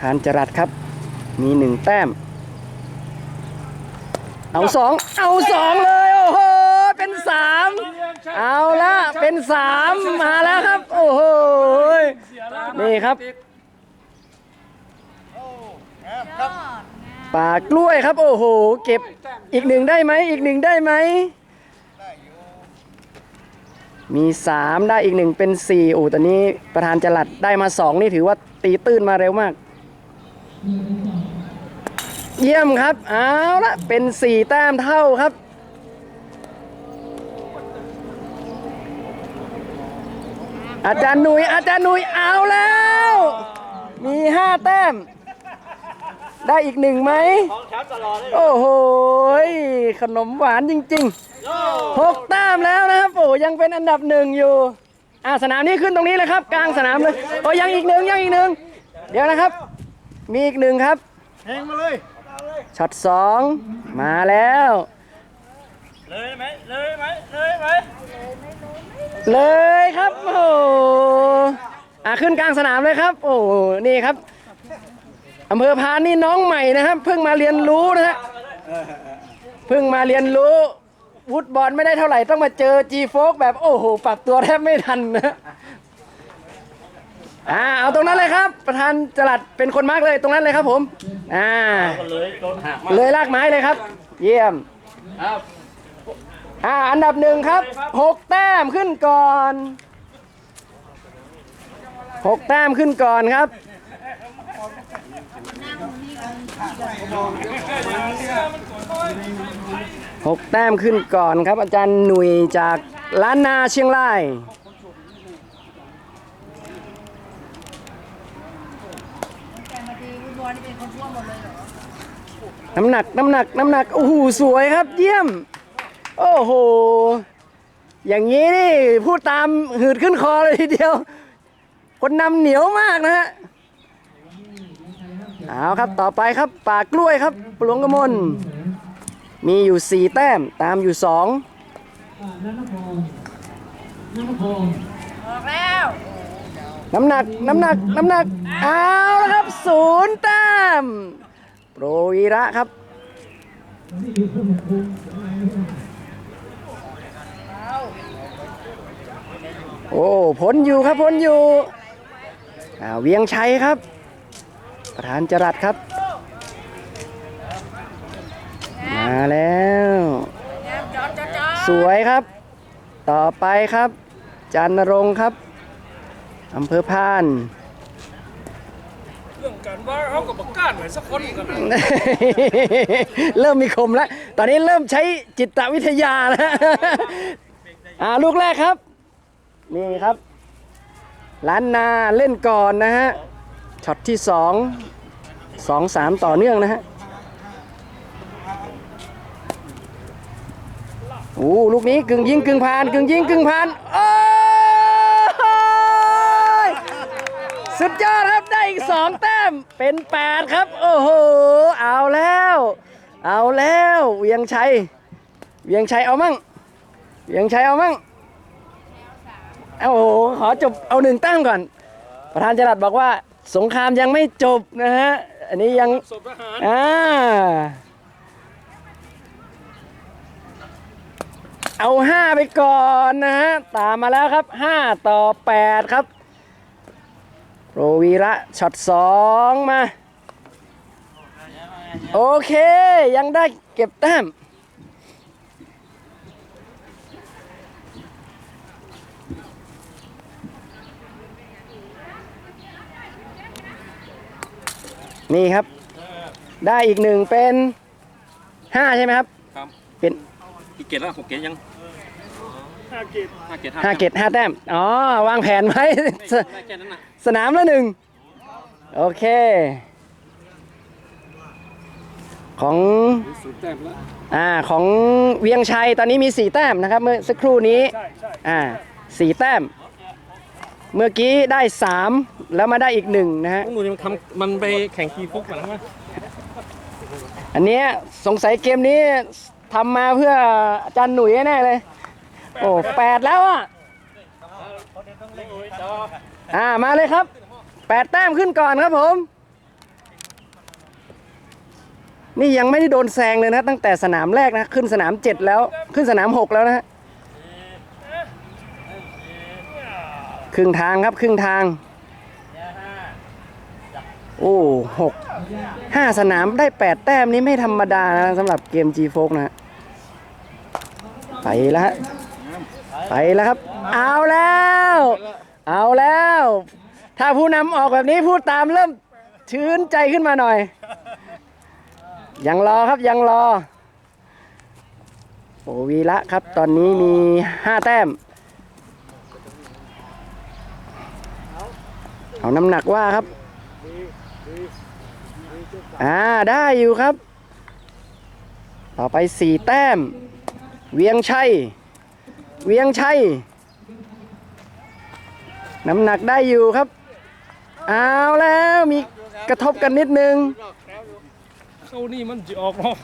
ทานจรัดครับ มีหนึ่งแต้ม เอาสองเอาสองเลย โอ้โห เป็นสามเอาละเป็นสามมาแล้วครับ โอ้โห นี่ครับป่ากล้วยครับ โอ้โห เก็บอีกหนึ่งได้ไหมอีกหนึ่งได้ไหมมีสามได้อีกหนึ่งเป็นสี่โอ้ตอนนี้ประธานจลัดได้มาสองนี่ถือว่าตีตื้นมาเร็วมาก เยี่ยมครับ เอาละเป็นสี่แต้มเท่าครับ อาจารย์หนุยอาจารย์หนุยเอาแล้ว มีห้าแต้ม ได้อีกหนึ่งไหมโอ้โหยขนมหวานจริงๆหกแต้มแล้วนะครับโอ้ยังเป็นอันดับหนึ่งอยู่ อ่าสนามนี้ขึ้นตรงนี้เลยครับ กลางสนามเลยโอ้ยังอีกหนึ่งยังอีกหนึ่งเดี๋ยวนะครับ มีอีกหนึ่งครับแทงมาเลยช็อตสองมาแล้ว เลยไหมเลยไหมเลยไหมเลยครับโอ้โหอะขึ้นกลางสนามเลยครับ โอ้โหนี่ครับอำเภอพานนี่น้องใหม่นะครับ เพิ่งมาเรียนรู้นะฮะเพิ่งมาเรียนรู้ฟุตบอลไม่ได้เท่าไหร่ต้องมาเจอจีโฟกแบบโอ้โหปรับตัวแทบไม่ทันนะ อ่าเอาตรงนั้นเลยครับ ประธานจลัดเป็นคนมาร์กเลยตรงนั้นเลยครับผมอ่าเลยโดนหักมาเลยลากไม้เลยครับ เยี่ยมครับอ่าอันดับหนึ่งครับหกแต้มขึ้นก่อนหกแต้มขึ้นก่อนครับหกแต้มขึ้นก่อนครับ อาจารย์หนุ่ยจากล้านนาเชียงราย แต่มาดีฟุตบอลนี่เป็นคนทั่วหมดเลยเหรอ น้ำหนักน้ำหนักน้ำหนักโอ้โหสวยครับ เยี่ยม โอ้โห อย่างนี้นี่พูดตามหืดขึ้นคอเลยทีเดียว คนนำเหนียวมากนะฮะเอาครับต่อไปครับป่ากล้วยครับปลวงกระมนมีอยู่ 4 แต้มตามอยู่2บอกแล้ว น้ำหนัก น้ำหนัก น้ำหนัก เอาละครับศูนย์แต้ม โรวีระครับ โอ้พ้นอยู่ครับพ้นอยู่อ่าเวียงชัยครับ ประธานจรัดครับ มาแล้ว สวยครับ ต่อไปครับ จันรงค์ครับอำเภอพาน เรื่องการว่า เขากับประกาศหน่อยสักคนกันนะเริ่มมีคมแล้ว ตอนนี้เริ่มใช้จิตวิทยาแล้ว อ่าลูกแรกครับ นี่ครับ ล้านนาเล่นก่อนนะฮะ ช็อตที่สอง สองสามต่อเนื่องนะฮะโอ้ลูกนี้กึ่งยิงกึ่งผ่านกึ่งยิงกึ่งผ่านโอ้ยสุดยอดครับได้อีกสอง มเป็นแปดครับ โอ้โห เอาแล้ว เอาแล้ว เวียงชัย เวียงชัยเอามั่ง เวียงชัยเอามั่งเอาโอ้โห ขอจบเอาหนึ่งแต้มก่อน ประธานจรัดบอกว่าสงครามยังไม่จบนะฮะ อันนี้ยังศพทหาร อ่า เอาห้าไปก่อนนะฮะ ตามมาแล้วครับห้าต่อแปดครับ โปรวีระช็อตสองมา โอเค ยังได้เก็บแต้มนี่ครับ ได้อีกหนึ่งเป็นห้าใช่ไหมครับ ครับ เป็น อีกเกตแล้วหกเกตยัง ห้าเกตห้าเกตห้าเกตห้าแต้มอ๋อวางแผนไว้สได้แค่นั้นน่ะสนามละหนึ่งโอเค ของศูนย์แต้มแล้วอ่าของเวียงชัยตอนนี้มีสี่แต้มนะครับเมื่อสักครู่นี้ใช่ใช่อ่าสี่แต้ม เมื่อกี้ได้สามแล้วมาได้อีกหนึ่งนะฮะพวกหนูนี่มันทำมันไปแข่งกีฟุกมาแล้วมั้ยอันเนี้ยสงสัยเกมนี้ทำมาเพื่ออาจารย์หนุ่ยแน่เลย โอ้แปดแล้วอะอ่ามาเลยครับแปดแต้มขึ้นก่อนครับผม นี่ยังไม่ได้โดนแซงเลยนะ ตั้งแต่สนามแรกนะ ขึ้นสนามเจ็ดแล้วขึ้นสนามหกแล้วนะฮะครึ่งทางครับครึ่งทาง โอ้หกห้าสนามได้แปดแต้มนี้ไม่ธรรมดานะสำหรับเกม G โฟกนะฮะไปแล้วฮะ ไปแล้วครับ เอาแล้ว เอาแล้ว ถ้าผู้นำออกแบบนี้พูดตามเริ่มชื้นใจขึ้นมาหน่อย ยังรอครับยังรอ โอวีละครับ ตอนนี้มีห้าแต้ม เอาน้ำหนักว่าครับ อ่าได้อยู่ครับ ต่อไปสี่แต้ม เวียงชัย เวียงชัย น้ำหนักได้อยู่ครับ เอาแล้วมีกระทบกันนิดนึง เข้านี่มันจะออกเนาะ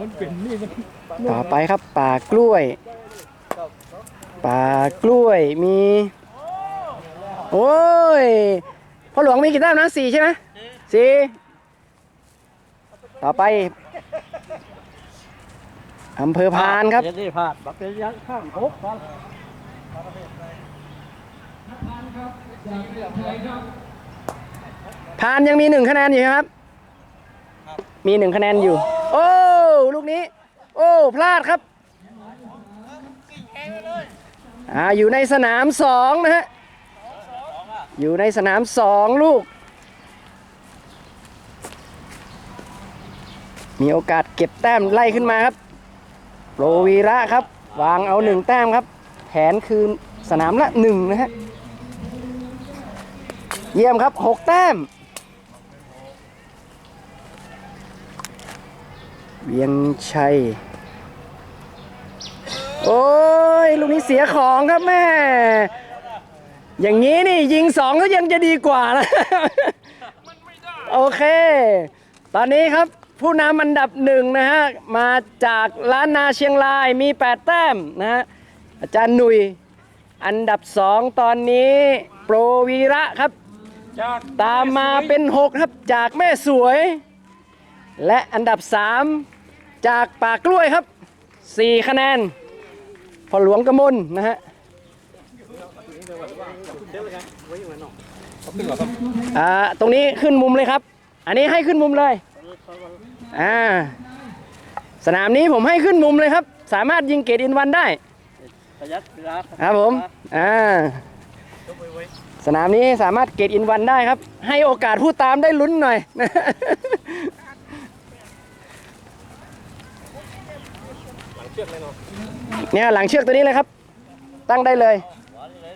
มันเป็นนี่มันต่อไปครับป่ากล้วย ป่ากล้วยมี โอ้ยพ่อหลวงมีกี่แต้มนะสี่ใช่ไหมสี่ต่อไป อำเภอพานครับ เดี๋ยวนี่พลาดบักเป็นยังข้างหกครับพานยังมีหนึ่งคะแนนอยู่ครับ มีหนึ่งคะแนนอยู่ โอ้ลูกนี้ โอ้ พลาดครับอ่าอยู่ในสนามสองนะฮะ อยู่ในสนามสองลูก มีโอกาสเก็บแต้มไล่ขึ้นมาครับ โปรวีระครับ วางเอาหนึ่งแต้มครับ แผนคือสนามละหนึ่งนะฮะ เยี่ยมครับหกแต้ม เวียงชัย โอ้ย ลูกนี้เสียของครับแม่ อย่างนี้นี่ยิงสองก็ยังจะดีกว่านะ โอเค ตอนนี้ครับ ผู้นำอันดับหนึ่งนะฮะมาจากล้านนาเชียงรายมี 8 แต้มนะฮะอาจารย์หนุยอันดับสองตอนนี้โปรวีระครับ จากตามมาเป็น 6 ครับจากแม่สวย และอันดับ 3 จากป่ากล้วยครับ 4 คะแนนพอหลวงกระมลนะฮะอ่าตรงนี้ขึ้นมุมเลยครับ อันนี้ให้ขึ้นมุมเลย อ่าสนามนี้ผมให้ขึ้นมุมเลยครับ สามารถยิงเกตอินวันได้ประหยัดเวลาครับผมอ่าสนามนี้สามารถเกตอินวันได้ครับ ให้โอกาสผู้ตามได้ลุ้นหน่อย เนี่ยหลังเชือกตัวนี้เลยครับ ตั้งได้เลย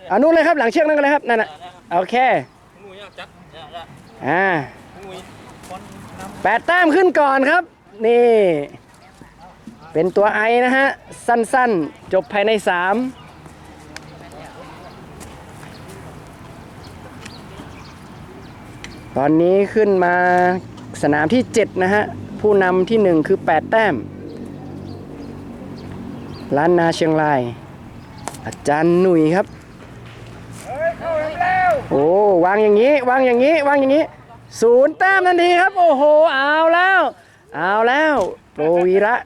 เอานู่นเลยครับหลังเชือกนั่นก็เลยครับนั่นน่ะโอเคงูยากจัดอ่างู แปดแต้มขึ้นก่อนครับ นี่ เป็นตัวไอนะฮะ สั้นๆ จบภายในสามตอนนี้ขึ้นมาสนามที่ 7 นะฮะ ผู้นำที่ 1 คือ 8 แต้ม ล้านนาเชียงราย อาจารย์หนุ่ยครับ โอ้วางอย่างนี้ วางอย่างนี้ วางอย่างนี้ ศูนย์แต้มทันทีครับ โอ้โห เอาแล้ว เอาแล้วโปรวีระ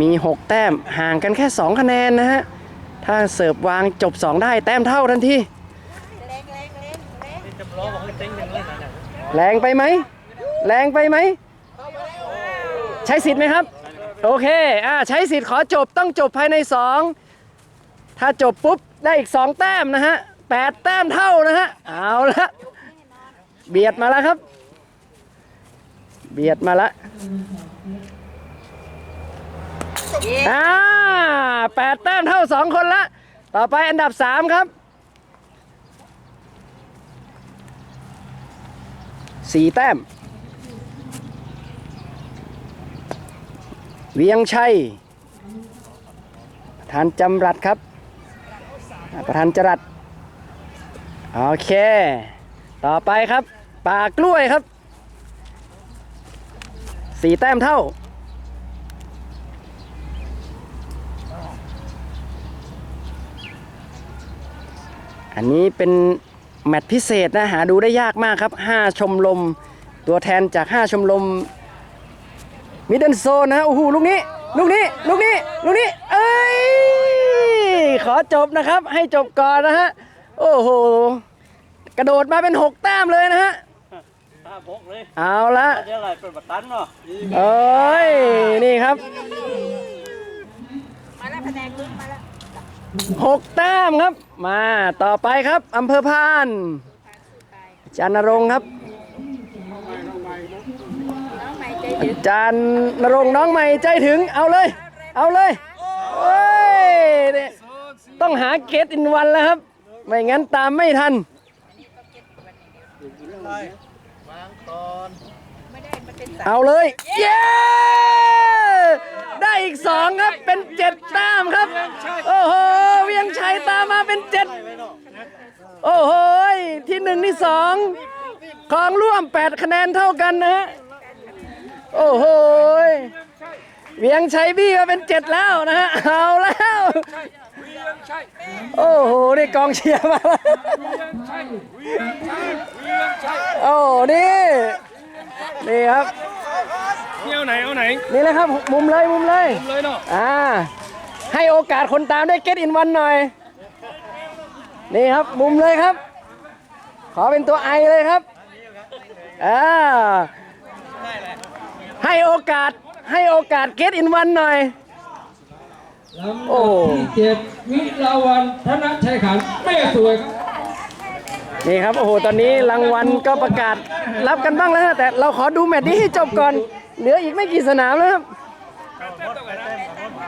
มี 6 แต้มห่างกันแค่ 2 คะแนนนะฮะ ถ้าเสิร์ฟวางจบ 2 ได้แต้มเท่าทันทีแรงไปไหม แรงไปไหม ใช้สิทธิ์ไหมครับ โอเค อ่า ใช้สิทธิ์ขอจบต้องจบภายใน 2 ถ้าจบปุ๊บ ได้อีก 2 แต้มนะฮะ แปดแต้มเท่านะฮะ เอาละเบียดมาแล้วครับ เบียดมาละอ่าแปดแต้มเท่าสองคนละ ต่อไปอันดับ3ครับสี่แต้ม เวียงชัยประธานจำรัดครับ ประธานจรัด โอเค ต่อไปครับ ป่ากล้วยครับ สี่แต้มเท่า อันนี้เป็นแมตช์พิเศษนะ หาดูได้ยากมากครับ 5 ชมรมตัวแทนจาก 5 ชมรมมิดเดิลโซนนะฮะโอ้โหลูกนี้ ลูกนี้ ลูกนี้ ลูกนี้ เอ้ย ขอจบนะครับ ให้จบก่อนนะฮะ โอ้โห กระโดดมาเป็น6แต้มเลยนะฮะตาบกเลยเอาละเดี๋ยวอะไรเป็นบัตตันเนาะเอ้ยนี่ครับมาแล้วแผนกลุ้นมาแล้วหกแต้มครับ มาต่อไปครับอำเภอพานจันนรงค์ครับน้องใหม่ใจอาถึงจารย์นรงค์น้องใหม่ใจถึงเอาเลย เอาเลยเอ้ยเนี่ยต้องหาเกตอินวันแล้วครับ ไม่งั้นตามไม่ทันเอาเลย เย้ ได้อีกสองครับ เป็นเจ็ดต้มครับ โอ้โห เวียงชัยตามมาเป็นเจ็ดโอ้โห ที่หนึ่งที่สองของร่วมแปดคะแนนเท่ากันนะฮะ โอ้โห เวียงชัยบี้มาเป็นเจ็ดแล้วนะฮะ เอาแล้ว โอ้โห นี่กองเชียร์มาแล้วโอ้นี่ นี่ครับ นี่เอาไหนเอาไหนนี่เลยครับ มุมเลยมุมเลย เลยเนาะอ่า ให้โอกาสคนตามได้เก็ตอินวันหน่อย นี่ครับ มุมเลยครับ ขอเป็นตัวไอเลยครับ อ่า ให้โอกาส ให้โอกาสเก็ตอินวันหน่อย โอ้ที่เจ็ดวิลาวันธนชัยขันธ์แม่สวยครับนี่ครับโอ้โหตอนนี้รางวัลก็ประกาศรับกันบ้างแล้วนะแต่เราขอดูแมตช์นี้ให้จบก่อน เหลืออีกไม่กี่สนามแล้วครับ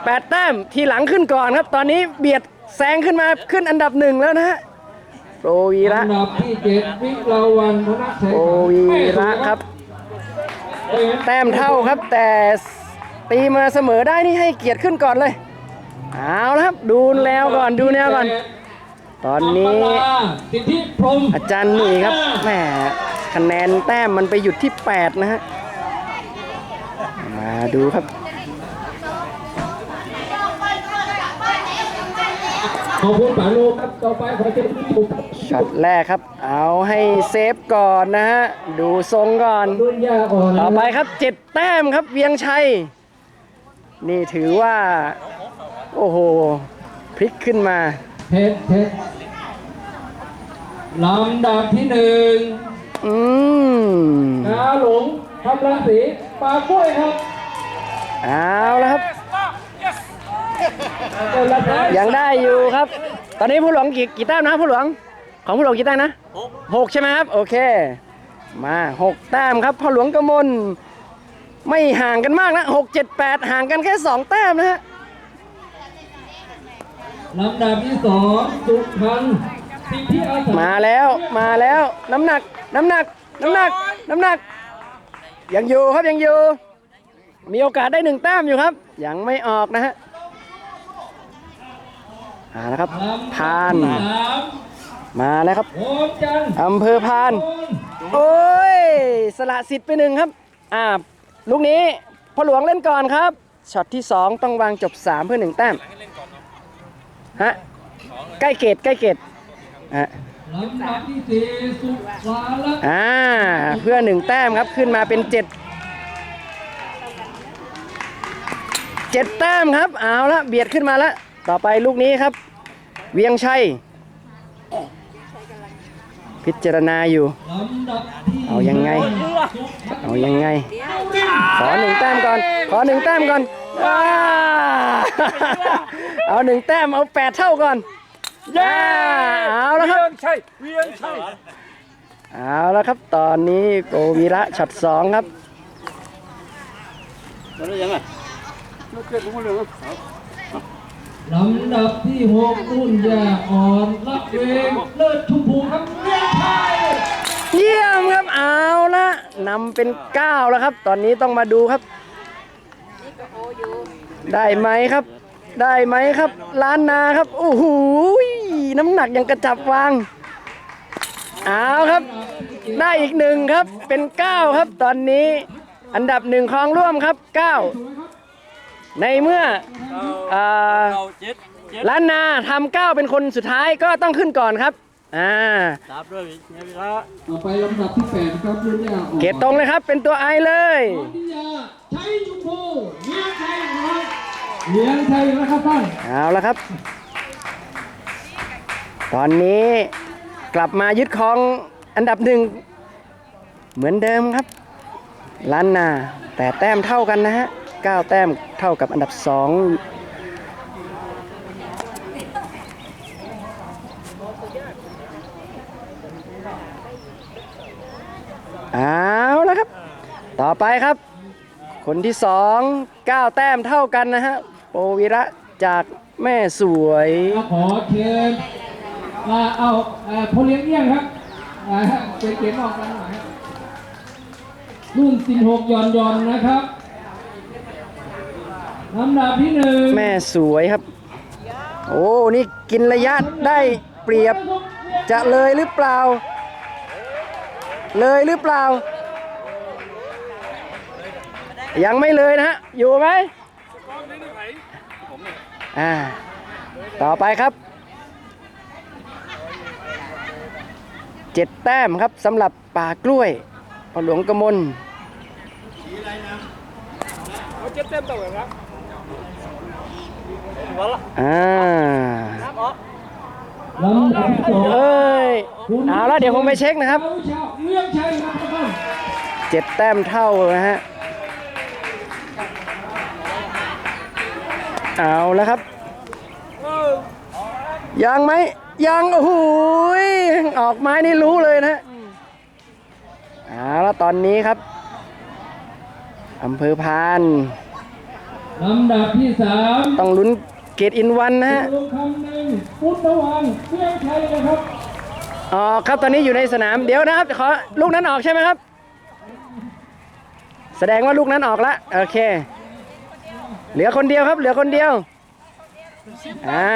แปดแต้มทีหลังขึ้นก่อนครับ ตอนนี้เบียดแซงขึ้นมาขึ้นอันดับหนึ่งแล้วนะฮะโปรวีระอันดับที่เจ็ดวิลาวันธนชัยโปรขันธ์วีแม่สวระยครับเอ้ยแต้มเท่าครับแต่ตีมาเสมอได้นี่ให้เกียรติขึ้นก่อนเลย เอาละครับ ดูแนวก่อนดูแนวก่อน ตอนนี้อัมพลาสิทธิพรหมอาจารย์หนุ่ยครับแหมคะแนนแต้มมันไปหยุดที่ 8 นะฮะ มาดูครับขอบคุณป๋าโลครับต่อไปขอเชิญผู้ถูกครับช็อตแรกครับ เอาให้เซฟก่อนนะฮะ ดูทรงก่อนรุ่นยาอ่อนต่อไปครับ7แต้มครับเวียงชัย นี่ถือว่า โอ้โหพลิกขึ้นมา เพชรเพชรลำดับที่หนึ่งอืมนาหลงทำรังสีปลากล้วยครับเอาแล้วครับคนละท้ายยังได้อยู่ครับ ตอนนี้ผู้หลวงกี่กี่แต้มนะผู้หลวง ของผู้หลวงกี่แต้มนะหกใช่ไหมครับ โอเค มาหกแต้มครับพ่อหลวงกมลไม่ห่างกันมากนะหกเจ็ดแปดห่างกันแค่สองแต้มนะฮะ ลำดับที่สองสุพรรณสิทธิอาสามาแล้วมาแล้วน้ำหนัก น้ำหนัก น้ำหนัก น้ำหนัก ยังอยู่ครับยังอยู่ มีโอกาสได้หนึ่งแต้มอยู่ครับ ยังไม่ออกนะฮะเอาละครับลำดับพานที่สามมาแล้วครับโอมจันทร์อำเภอพานโอนโอ้ย สละสิทธิ์ไปหนึ่งครับ อ่า ลูกนี้พ่อหลวงเล่นก่อนครับ ช็อตที่ 2 ต้องวางจบ 3 เพื่อ 1 แต้ม ฮะใกล้เกตใกล้เกตฮะลำดับที่สี่สุภาลักษณ์อ่าเพื่อ1แต้มครับขึ้นมาเป็น7 7แต้มครับเอาละเบียดขึ้นมาแล้วต่อไปลูกนี้ครับ เวียงชัยพิจารณาอยู่ลำดับที่เอายังไงสุพรรณเอายังไง ขอหนึ่งแต้มก่อน ขอหนึ่งแต้มก่อนอ่า เอาหนึ่งแต้มเอาแปดเท่าก่อนเย้เอาแล้วครับใช่เวียงใช่เอาแล้วครับตอนนี้โกวีระช็อตสองครับแล้วยังไงลำดับที่หกรุ่นยาอ่อนละเวงเลิศชุมพูครับเวียงชัยเยี่ยมครับเอาละนำเป็นเก้าแล้วครับ ตอนนี้ต้องมาดูครับนี่ก็โออยู่ได้ไหมครับ ได้ไหมครับ ล้านนาครับ โอ้โหน้ำหนักยังกระจับวางเอาครับ ได้อีกหนึ่งครับ เป็นเก้าครับ ตอนนี้อันดับหนึ่งครองร่วมครับเก้าในเมื่ออ่าเราเจ็ดเจ็ดล้านนาทำเก้าเป็นคนสุดท้ายก็ต้องขึ้นก่อนครับ อ่าตามด้วยเฮียวีระต่อไปลำดับที่แปดครับรุ่นยาอ่อนเกตตรงเลยครับ เป็นตัวไอเลยนนทิยาชัยชมพูเลี้ยงชัยครับ เลี้ยงชัยนะครับท่านเอาละครับ ตอนนี้กลับมายึดครองอันดับหนึ่งเหมือนเดิมครับล้านนาแต่แต้มเท่ากันนะฮะ9แต้มเท่ากับอันดับ 2เอาละครับ ต่อไปครับ คนที่สอง9แต้มเท่ากันนะฮะ วิระจากแม่สวย ขอเชิญอ่าเอาอ่าพลเลี้ยงเอี้ยงครับอ่าเป็นเกมออกกันหน่อยครับรุ่น 16ยอนยอนนะครับลำดับที่หนึ่งแม่สวยครับ โอ้นี่กินระยะได้เปรียบจะเลยหรือเปล่า เลยหรือเปล่า ยังไม่เลยนะฮะ อยู่ไหม อ่าต่อไปครับเจ็ดแต้มครับสำหรับป่ากล้วยพอหลวงกมลเอาเจ็ดเต็มตัวเลยครับหัวละอ่าน้ำออกลำดับที่สองเอ้ยเอาละเดี๋ยวผมไปเช็คนะครับเอาชาวเลี้ยงชัยนะครับท่านเจ็ดแต้มเท่านะฮะ เอาแล้วครับ ยังไหมยังโอ้โหยออกไม้นี่รู้เลยนะฮะเอาแล้วตอนนี้ครับอำเภอพานลำดับที่สามต้องลุ้นเกตอินวันนะฮะลงคำหนึ่งพุทธวังเลี้ยงชัยนะครับออกครับตอนนี้อยู่ในสนามเดี๋ยวนะครับขอลูกนั้นออกใช่ไหมครับ แสดงว่าลูกนั้นออกละโอเค เหลือคนเดียวครับ เหลือคนเดียว อ่า